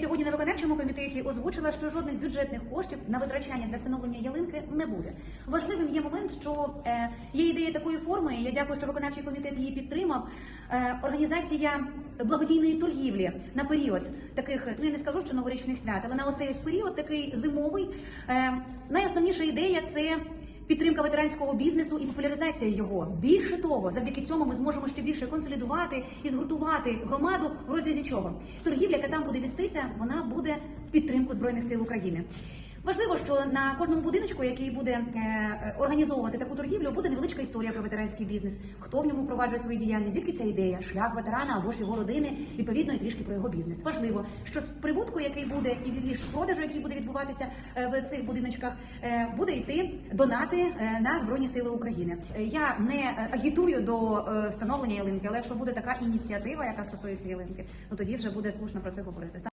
Сьогодні на виконавчому комітеті озвучила, що жодних бюджетних коштів на витрачання для встановлення ялинки не буде. Важливим є момент, що е, є ідея такої форми. Я дякую, що виконавчий комітет її підтримав. Е, організація благодійної торгівлі на період таких, ну я не скажу, що новорічних свят, але на оцей ось період такий зимовий. Е, найосновніша ідея це. Підтримка ветеранського бізнесу і популяризація його. Більше того, завдяки цьому ми зможемо ще більше консолідувати і згуртувати громаду в розрізі чого. Торгівля, яка там буде вестися, вона буде в підтримку збройних сил України. Важливо, що на кожному будиночку, який буде е, е, організовувати таку торгівлю, буде невеличка історія про ветеранський бізнес. Хто в ньому впроваджує свою діяльність, звідки ця ідея, шлях ветерана або ж його родини, відповідно і трішки про його бізнес. Важливо, що з прибутку, який буде, і від з продажу, який буде відбуватися е, в цих будиночках, буде йти донати на збройні сили України. Я не агітую до встановлення ялинки, але якщо буде така ініціатива, яка стосується ялинки, ну тоді вже буде слушно про це говорити.